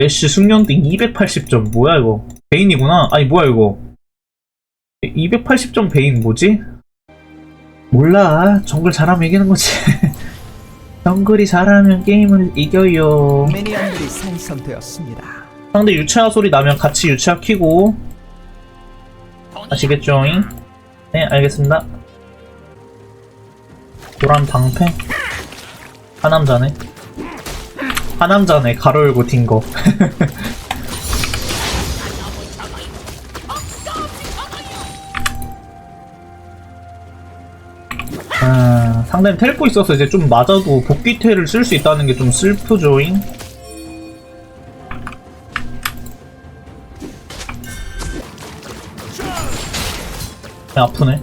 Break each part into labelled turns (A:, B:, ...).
A: 애쉬 숙련등 280점. 뭐야 이거? 베인이구나. 아니 뭐야 이거? 280점 베인 뭐지? 몰라. 정글 잘하면 이기는 거지. 정글이 잘하면 게임을 이겨요.
B: 미니언들이 생성되었습니다.
A: 상대 유채화 소리 나면 같이 유채화 키고. 아시겠죠잉? 네 알겠습니다. 노란 방패? 하남자네 하남자네 가로 열고 튄거 아, 상대는 텔포 있어서 이제 좀 맞아도 복귀태를 쓸수 있다는 게 좀 슬프죠잉? 야, 아프네.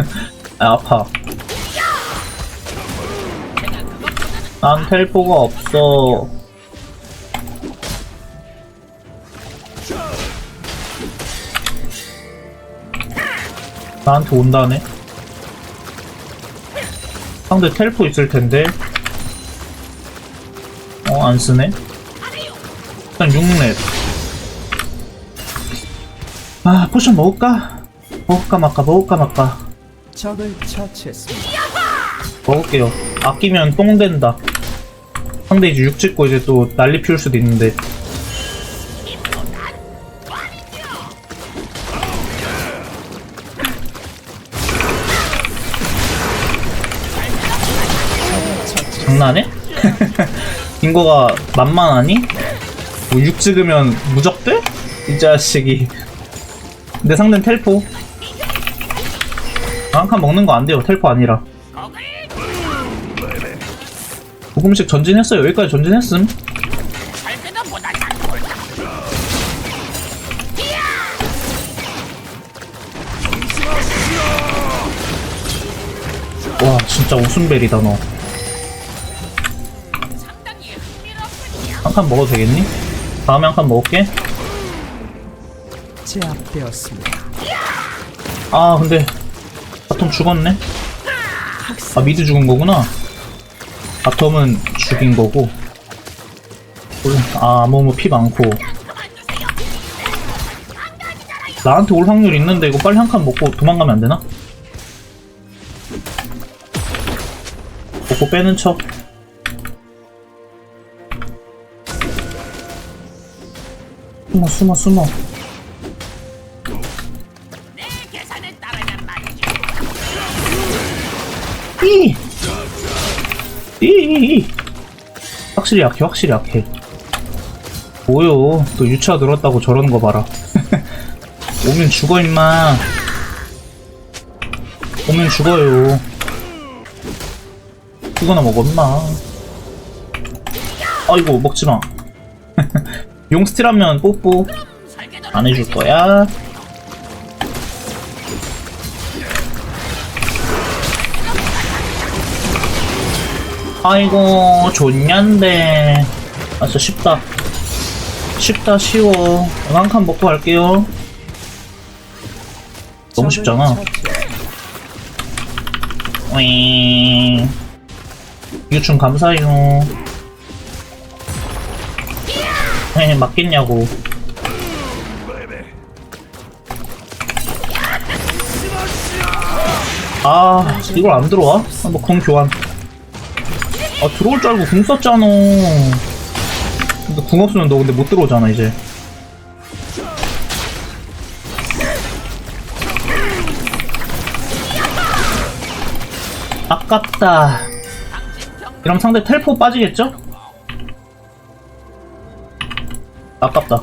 A: 아, 아파. 텔포가 없어. 나한테 온다네. 상대 텔포 있을 텐데. 어, 안 쓰네. 일단 6렙. 아, 포션 먹을까? 먹을까 말까, 먹을까 말까.
B: 적을 처치했습니다.
A: 먹을게요. 아끼면 똥 된다. 상대 이제 육 찍고 이제 또 난리 피울 수도 있는데. 장난해? 인거가 만만하니? 뭐육 찍으면 무적돼? 이 자식이. 근데 상대는 텔포. 한칸 먹는 거 안 돼요. 텔포 아니라. 조금씩 전진했어요. 여기까지 전진했음. 와, 진짜 웃음벨이다, 너. 한 칸 먹어도 되겠니? 다음에 한 칸 먹을게.
B: 제압되었습니다.
A: 아, 근데, 바텀 죽었네? 아, 미드 죽은 거구나. 바텀은 죽인 거고. 아, 아무무 피 많고. 나한테 올 확률 있는데 이거 빨리 한 칸 먹고 도망가면 안 되나? 먹고 빼는 척. 숨어, 숨어, 숨어. 이! 이! 확실히 약해, 확실히 약해. 뭐요? 또 유치화 늘었다고 저러는 거 봐라. 오면 죽어, 임마. 오면 죽어요. 이거나 먹어, 임마. 아이고, 먹지 마. 용 스틸 하면 뽀뽀. 안 해줄 거야. 아이고 좋냔데. 아 진짜 쉽다. 쉽다 쉬워. 한 칸 먹고 갈게요. 너무 쉽잖아. 윙 유충 감사해요. 헤 맞겠냐고. 아 이걸 안 들어와? 한번 궁 교환 아 들어올 줄 알고 궁 썼잖아. 근데 궁 없으면 너 근데 못 들어오잖아 이제. 아깝다. 그럼 상대 텔포 빠지겠죠? 아깝다.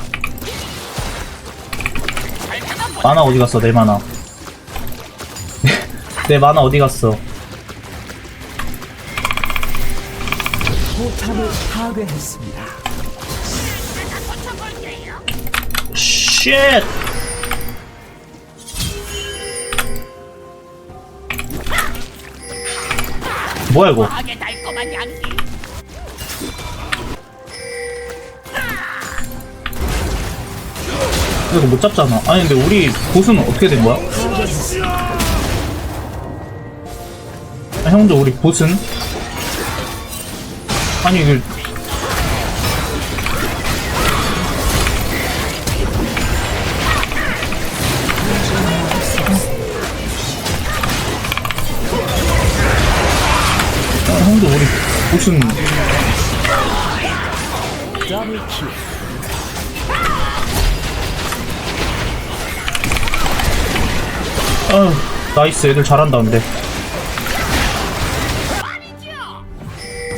A: 만화 어디 갔어 내 만화? 내 만화 어디 갔어
B: 포탑을 파괴했습니다.
A: 쉣! 뭐야 이거?
C: 하게 달콤한 향기
A: 이거 못 잡잖아. 아니 근데 우리 보스는 어떻게 된 거야? 아, 형들 우리 보스는? 아니 이거. 아,
B: 형도 우리
A: 무슨 아 나이스. 애들 잘한다 근데.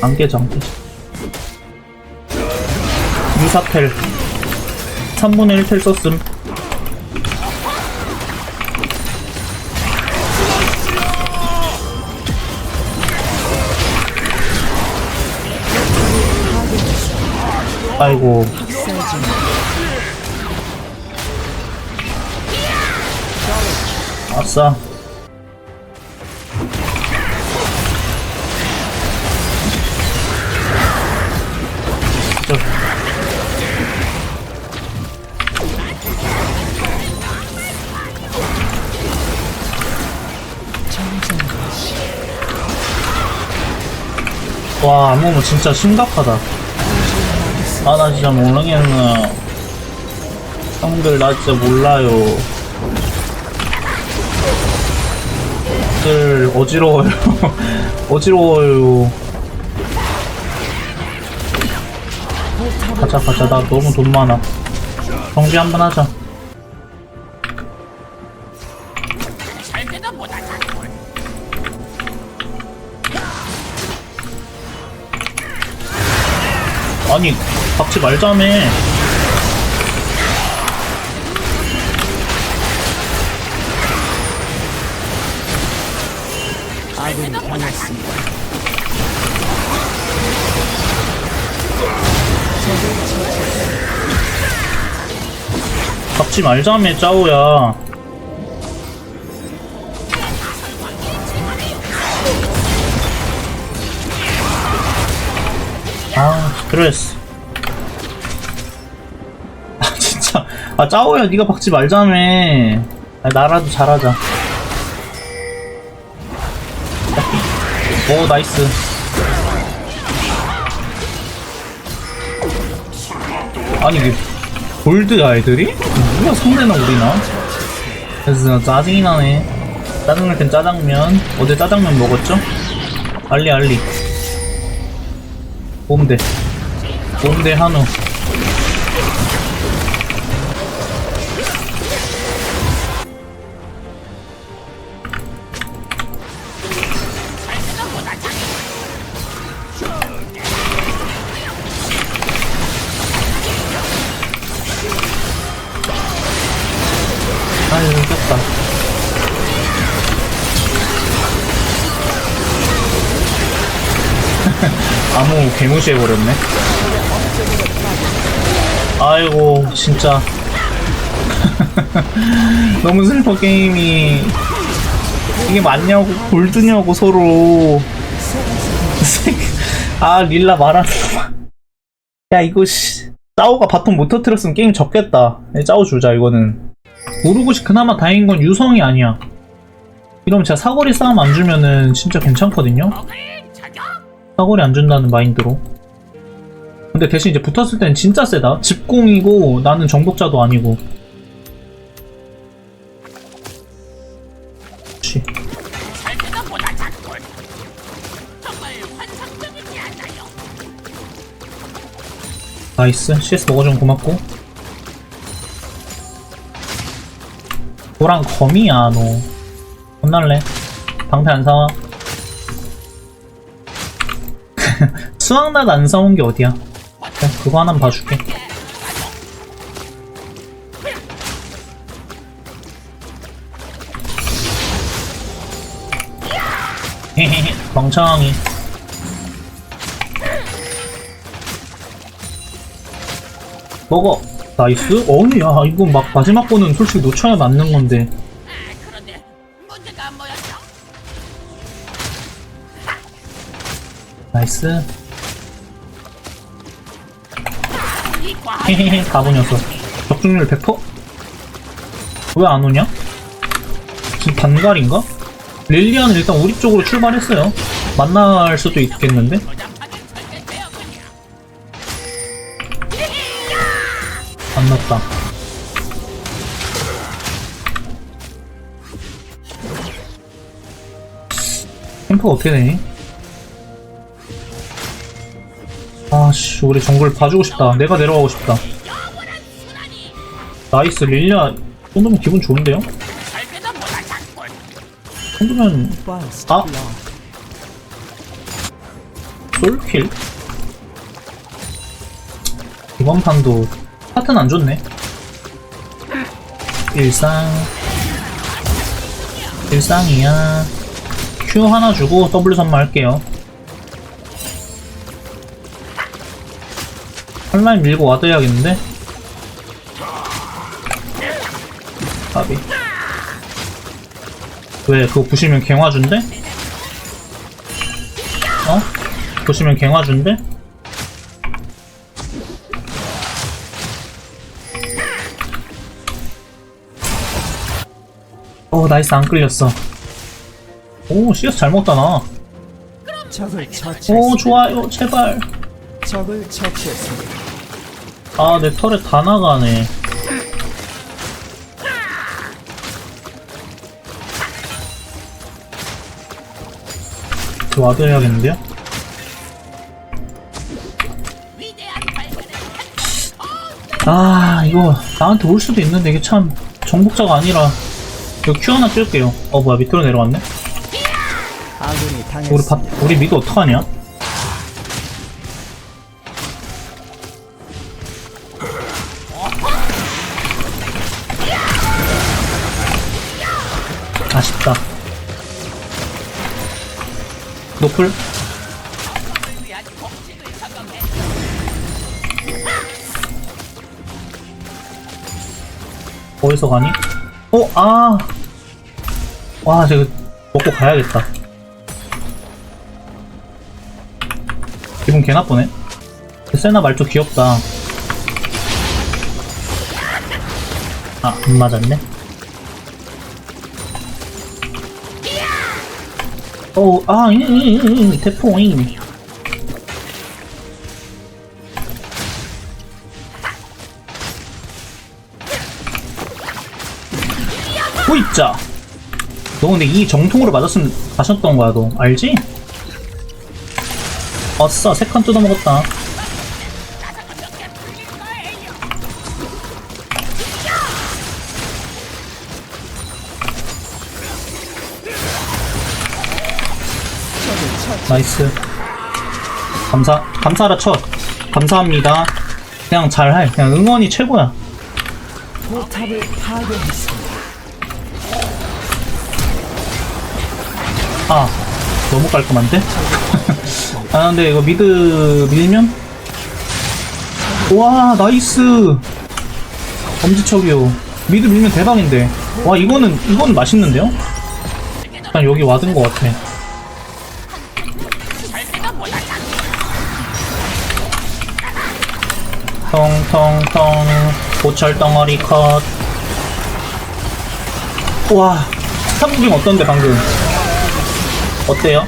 A: 안 깨져 안 깨져 유사텔. 3분의 1텔 썼음. 아이고. 아싸 와 안무무 진짜 심각하다. 아 나 진짜 모르겠네 형들 나 진짜 몰라요. 들 어지러워요. 어지러워요. 가자 가자. 나 너무 돈 많아. 정지 한번 하자 아니 박지 말자며.
B: 아군이 당했습니다.
A: 박지 말자며 짜오야. 아 스트레스 아 진짜. 아 짜오야 네가 박지 말자며. 아, 나라도 잘하자. 오 나이스. 아니 이게 골드야 애들이? 누가 상대나 우리나? 그래서 짜증이 나네. 짜증날 땐 짜장면. 어제 짜장면 먹었죠? 알리 알리. 봄대 봄대 한우. 아유 꼈다. 아무 개무시해버렸네 아이고 진짜. 너무 슬퍼 게임이. 이게 맞냐고 골드냐고 서로. 아 릴라 말하는 야 이거 씨. 짜오가 바톤 못 터뜨렸으면 게임 졌겠다. 짜오 주자 이거는. 모르고시 그나마 다행인 건 유성이 아니야. 이러면 제가 사거리 싸움 안 주면은 진짜 괜찮거든요? 사거리 안 준다는 마인드로. 근데 대신 이제 붙었을 땐 진짜 세다. 집공이고 나는 정복자도 아니고. 씨. 나이스. CS 먹어주면 고맙고. 너랑 거미야, 너. 혼날래? 방패 안 사와? 수학낮 안 사온 게 어디야? 그거 하나만 봐줄게. 멍청이. 먹어. 나이스. 어니, 야, 이거 막 마지막 거는 솔직히 놓쳐야 맞는 건데. 나이스. 헤헤헤, 바보 녀석. 적중률 100%? 왜 안 오냐? 지금 반갈인가? 릴리아는 일단 우리 쪽으로 출발했어요. 만날 수도 있겠는데?
C: 조잡하게 설계되었군요.
A: 안 났다. 캠프가 어떻게 되니? 아씨 우리 정글 봐주고 싶다. 내가 내려가고 싶다. 나이스 릴리아. 이 정도면 기분 좋은데요? 정도면 아. 솔킬? 이번 판도 파트는 안 좋네. 일상. 일상이야. Q 하나 주고 W 선마 할게요 한라인 밀고 와드해야겠는데? 까비 왜 그거 부시면 갱화 준대? 어? 보시면 갱화 준대? 어 나이스 안 끌렸어 오 CS 잘 먹다 나오
B: 적을 처치했습니다.
A: 좋아요 제발
B: 적을 처치했습니다.
A: 아 내 털에 다 나가네 저 와드 해야겠는데요?
C: 위대한 발견을
A: 아 이거 나한테 올 수도 있는데 이게 참 정복자가 아니라 이거 Q 하나 뜰게요 어 뭐야 밑으로 내려왔네
B: 아군이
A: 우리. 밥 우리 미드 어떡하냐? 아쉽다. 노플? 어디서 가니? 어, 아! 와, 저거 먹고 가야겠다. 기분 개 나쁘네. 세나 말투 귀엽다. 아, 안 맞았네. 어, 아, 이, 이, 이, 이, 대포, 이. 호이자! 너 근데 이 정통으로 맞았으면 가셨던 거야, 너. 알지? 아싸, 세칸 뜯어먹었다. 나이스. 감사, 감사라 첫. 감사합니다. 그냥 잘해. 그냥 응원이 최고야.
B: 포탑을 파괴했습니다.
A: 아, 너무 깔끔한데? 아, 근데 이거 미드 밀면? 와, 나이스! 엄지척이요. 미드 밀면 대박인데. 와, 이거는, 이거는 맛있는데요? 일단 여기 와든 것 같아. 텅텅텅, 고철 덩어리 컷. 와, 스탑무빙 어떤데, 방금? 어때요?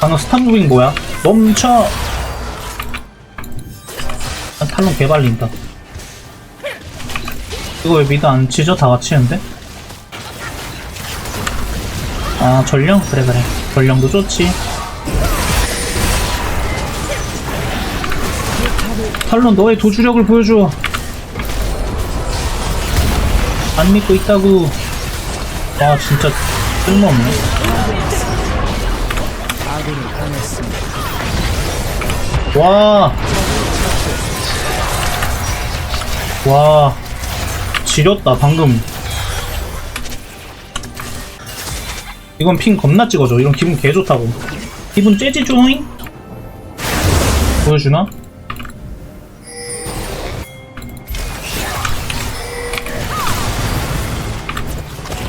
A: 방금 스탑무빙 뭐야? 멈춰! 아, 탈론 개발린다. 이거 왜 미드 안 치죠? 다 같이 했는데? 아, 전령? 그래, 그래. 전령도 좋지. 탈론 너의 도주력을 보여줘. 안 믿고 있다고. 아, 진짜 쓸모없네. 와. 와. 지렸다, 방금. 이건 핑 겁나 찍어줘. 이런 기분 개 좋다고. 기분 째지 조잉? 보여주나?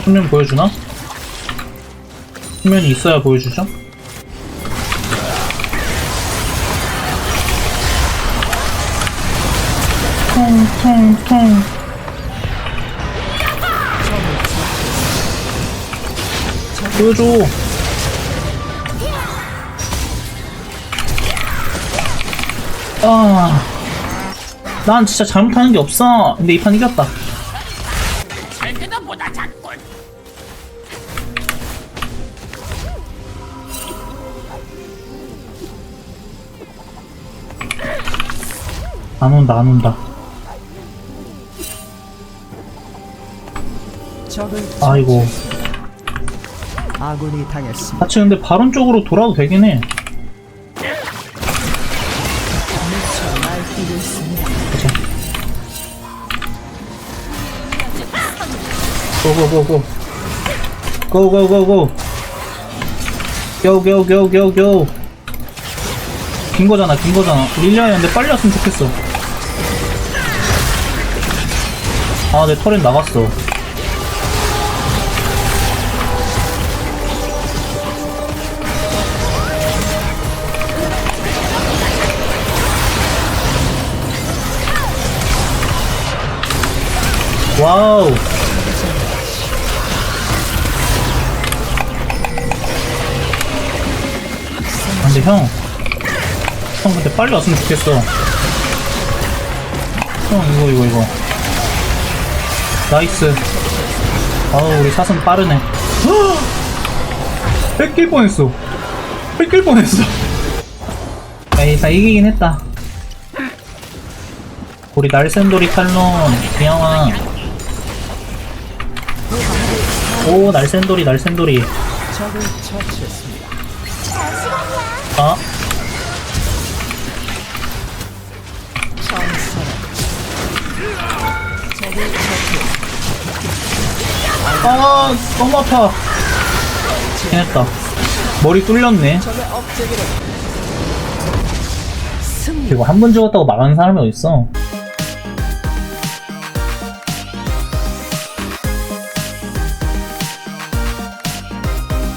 A: 화면 보여주나? 화면이 있어야 보여주죠? 통통통 보여줘. 아, 난 진짜 잘못하는 게 없어. 근데 이 판 이겼다. 안 온다, 안 온다. 아이고.
B: 아군이 당했습니다.
A: 같이 근데 바론 쪽으로 돌아도 되긴 해.
B: 날뛰고 있습니다.
A: 고고고고 고고고고 고고고고고 긴 거잖아 긴 거잖아. 릴리아였는데 빨리 왔으면 좋겠어. 아 내 털엔 나갔어 와우 아, 근데 형, 형 근데 빨리 왔으면 좋겠어. 형 이거 이거 이거. 나이스. 아우 우리 사슴 빠르네. 뺏길 뻔했어. 뺏길 뻔했어. 에이 다 이기긴 했다. 우리 날쌘돌이 칼론 귀여워. 오 날쌘돌이 날쌘돌이.
B: 적을 처치했습니다.
A: 아. 아, 너무 아파. 해냈다. 머리 뚫렸네. 그리고 한 번 죽었다고 망하는 사람이 어딨어.